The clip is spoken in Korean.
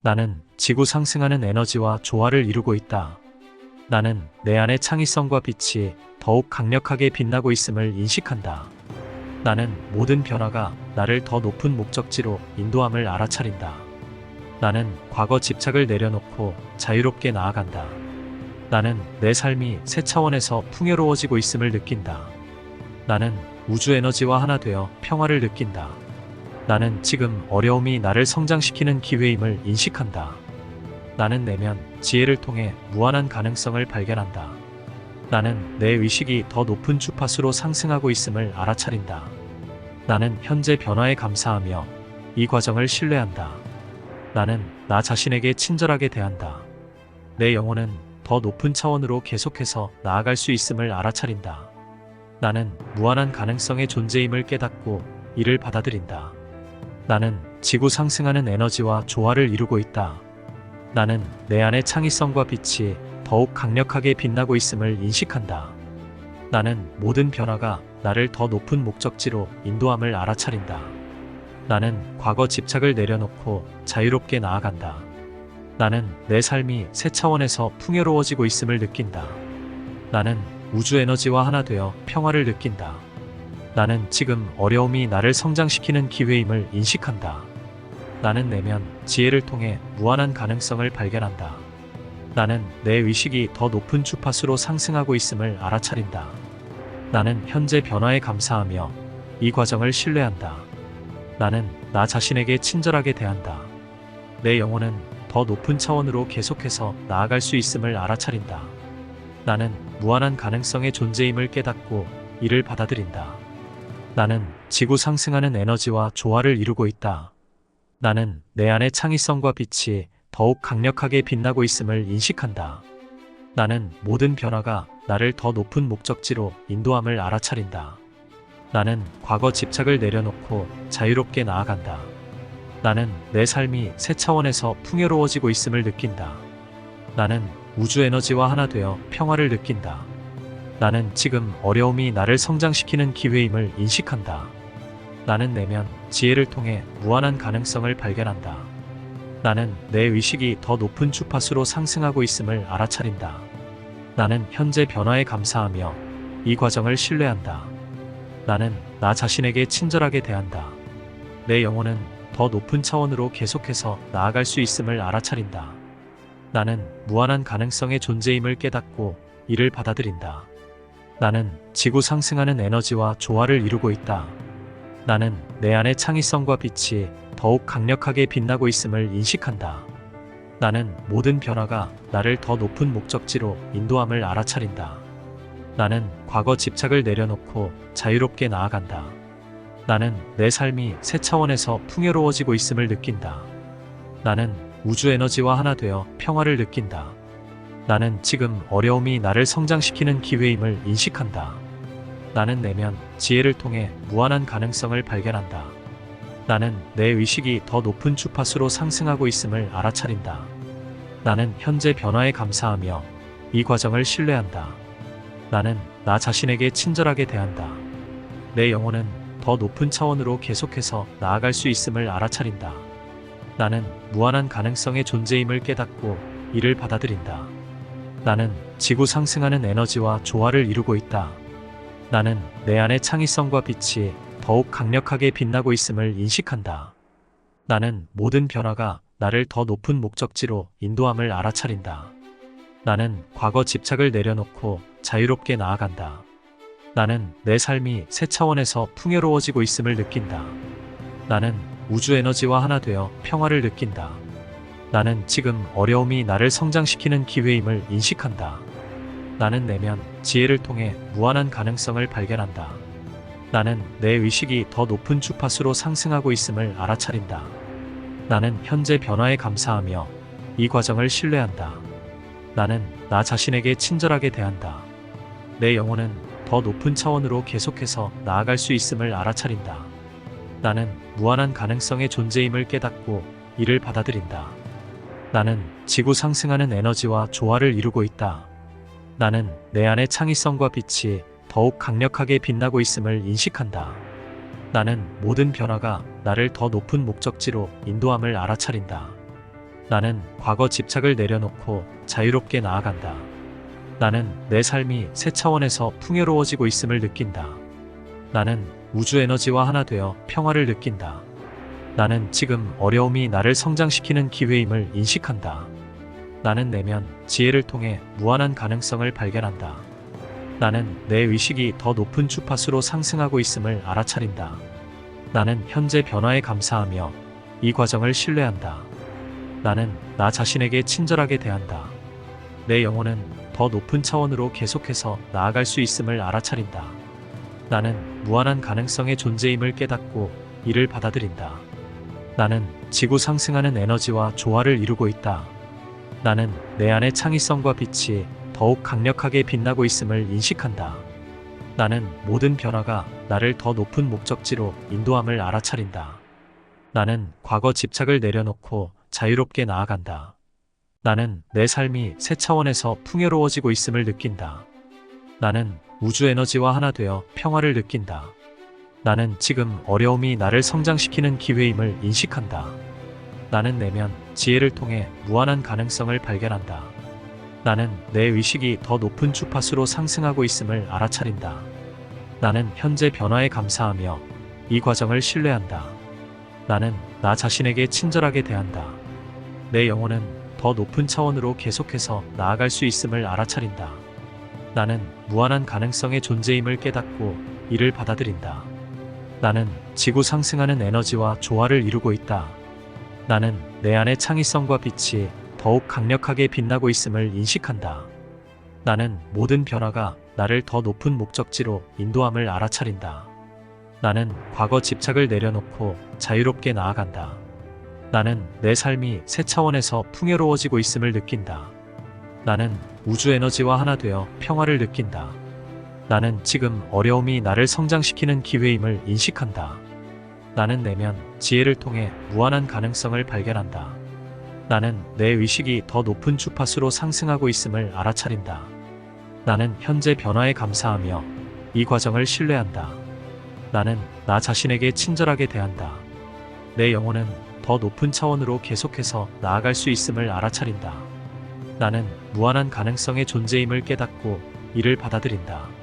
나는 지구 상승하는 에너지와 조화를 이루고 있다. 나는 내 안의 창의성과 빛이 더욱 강력하게 빛나고 있음을 인식한다. 나는 모든 변화가 나를 더 높은 목적지로 인도함을 알아차린다. 나는 과거 집착을 내려놓고 자유롭게 나아간다. 나는 내 삶이 새 차원에서 풍요로워지고 있음을 느낀다. 나는 우주 에너지와 하나 되어 평화를 느낀다. 나는 지금 어려움이 나를 성장시키는 기회임을 인식한다. 나는 내면 지혜를 통해 무한한 가능성을 발견한다. 나는 내 의식이 더 높은 주파수로 상승하고 있음을 알아차린다. 나는 현재 변화에 감사하며 이 과정을 신뢰한다. 나는 나 자신에게 친절하게 대한다. 내 영혼은 더 높은 차원으로 계속해서 나아갈 수 있음을 알아차린다. 나는 무한한 가능성의 존재임을 깨닫고 이를 받아들인다. 나는 지구 상승하는 에너지와 조화를 이루고 있다. 나는 내 안의 창의성과 빛이 더욱 강력하게 빛나고 있음을 인식한다. 나는 모든 변화가 나를 더 높은 목적지로 인도함을 알아차린다. 나는 과거 집착을 내려놓고 자유롭게 나아간다. 나는 내 삶이 새 차원에서 풍요로워지고 있음을 느낀다. 나는 우주 에너지와 하나 되어 평화를 느낀다. 나는 지금 어려움이 나를 성장시키는 기회임을 인식한다. 나는 내면 지혜를 통해 무한한 가능성을 발견한다. 나는 내 의식이 더 높은 주파수로 상승하고 있음을 알아차린다. 나는 현재 변화에 감사하며 이 과정을 신뢰한다. 나는 나 자신에게 친절하게 대한다. 내 영혼은 더 높은 차원으로 계속해서 나아갈 수 있음을 알아차린다. 나는 무한한 가능성의 존재임을 깨닫고 이를 받아들인다. 나는 지구 상승하는 에너지와 조화를 이루고 있다. 나는 내 안의 창의성과 빛이 더욱 강력하게 빛나고 있음을 인식한다. 나는 모든 변화가 나를 더 높은 목적지로 인도함을 알아차린다. 나는 과거 집착을 내려놓고 자유롭게 나아간다. 나는 내 삶이 새 차원에서 풍요로워지고 있음을 느낀다. 나는 우주 에너지와 하나 되어 평화를 느낀다. 나는 지금 어려움이 나를 성장시키는 기회임을 인식한다. 나는 내면 지혜를 통해 무한한 가능성을 발견한다. 나는 내 의식이 더 높은 주파수로 상승하고 있음을 알아차린다. 나는 현재 변화에 감사하며 이 과정을 신뢰한다. 나는 나 자신에게 친절하게 대한다. 내 영혼은 더 높은 차원으로 계속해서 나아갈 수 있음을 알아차린다. 나는 무한한 가능성의 존재임을 깨닫고 이를 받아들인다. 나는 지구 상승하는 에너지와 조화를 이루고 있다. 나는 내 안의 창의성과 빛이 더욱 강력하게 빛나고 있음을 인식한다. 나는 모든 변화가 나를 더 높은 목적지로 인도함을 알아차린다. 나는 과거 집착을 내려놓고 자유롭게 나아간다. 나는 내 삶이 새 차원에서 풍요로워지고 있음을 느낀다. 나는 우주 에너지와 하나 되어 평화를 느낀다. 나는 지금 어려움이 나를 성장시키는 기회임을 인식한다. 나는 내면 지혜를 통해 무한한 가능성을 발견한다. 나는 내 의식이 더 높은 주파수로 상승하고 있음을 알아차린다. 나는 현재 변화에 감사하며 이 과정을 신뢰한다. 나는 나 자신에게 친절하게 대한다. 내 영혼은 더 높은 차원으로 계속해서 나아갈 수 있음을 알아차린다. 나는 무한한 가능성의 존재임을 깨닫고 이를 받아들인다. 나는 지구 상승하는 에너지와 조화를 이루고 있다. 나는 내 안의 창의성과 빛이 더욱 강력하게 빛나고 있음을 인식한다. 나는 모든 변화가 나를 더 높은 목적지로 인도함을 알아차린다. 나는 과거 집착을 내려놓고 자유롭게 나아간다. 나는 내 삶이 새 차원에서 풍요로워지고 있음을 느낀다. 나는 우주 에너지와 하나 되어 평화를 느낀다. 나는 지금 어려움이 나를 성장시키는 기회임을 인식한다. 나는 내면 지혜를 통해 무한한 가능성을 발견한다. 나는 내 의식이 더 높은 주파수로 상승하고 있음을 알아차린다. 나는 현재 변화에 감사하며 이 과정을 신뢰한다. 나는 나 자신에게 친절하게 대한다. 내 영혼은 더 높은 차원으로 계속해서 나아갈 수 있음을 알아차린다. 나는 무한한 가능성의 존재임을 깨닫고 이를 받아들인다. 나는 지구 상승하는 에너지와 조화를 이루고 있다. 나는 내 안의 창의성과 빛이 더욱 강력하게 빛나고 있음을 인식한다. 나는 모든 변화가 나를 더 높은 목적지로 인도함을 알아차린다. 나는 과거 집착을 내려놓고 자유롭게 나아간다. 나는 내 삶이 새 차원에서 풍요로워지고 있음을 느낀다. 나는 우주 에너지와 하나 되어 평화를 느낀다. 나는 지금 어려움이 나를 성장시키는 기회임을 인식한다. 나는 내면 지혜를 통해 무한한 가능성을 발견한다. 나는 내 의식이 더 높은 주파수로 상승하고 있음을 알아차린다. 나는 현재 변화에 감사하며 이 과정을 신뢰한다. 나는 나 자신에게 친절하게 대한다. 내 영혼은 더 높은 차원으로 계속해서 나아갈 수 있음을 알아차린다. 나는 무한한 가능성의 존재임을 깨닫고 이를 받아들인다. 나는 지구 상승하는 에너지와 조화를 이루고 있다. 나는 내 안의 창의성과 빛이 더욱 강력하게 빛나고 있음을 인식한다. 나는 모든 변화가 나를 더 높은 목적지로 인도함을 알아차린다. 나는 과거 집착을 내려놓고 자유롭게 나아간다. 나는 내 삶이 새 차원에서 풍요로워지고 있음을 느낀다. 나는 우주 에너지와 하나 되어 평화를 느낀다. 나는 지금 어려움이 나를 성장시키는 기회임을 인식한다. 나는 내면 지혜를 통해 무한한 가능성을 발견한다. 나는 내 의식이 더 높은 주파수로 상승하고 있음을 알아차린다. 나는 현재 변화에 감사하며 이 과정을 신뢰한다. 나는 나 자신에게 친절하게 대한다. 내 영혼은 더 높은 차원으로 계속해서 나아갈 수 있음을 알아차린다. 나는 무한한 가능성의 존재임을 깨닫고 이를 받아들인다. 나는 지구 상승하는 에너지와 조화를 이루고 있다. 나는 내 안의 창의성과 빛이 더욱 강력하게 빛나고 있음을 인식한다. 나는 모든 변화가 나를 더 높은 목적지로 인도함을 알아차린다. 나는 과거 집착을 내려놓고 자유롭게 나아간다. 나는 내 삶이 새 차원에서 풍요로워지고 있음을 느낀다. 나는 우주 에너지와 하나 되어 평화를 느낀다. 나는 지금 어려움이 나를 성장시키는 기회임을 인식한다. 나는 내면 지혜를 통해 무한한 가능성을 발견한다. 나는 내 의식이 더 높은 주파수로 상승하고 있음을 알아차린다. 나는 현재 변화에 감사하며 이 과정을 신뢰한다. 나는 나 자신에게 친절하게 대한다. 내 영혼은 더 높은 차원으로 계속해서 나아갈 수 있음을 알아차린다. 나는 무한한 가능성의 존재임을 깨닫고 이를 받아들인다.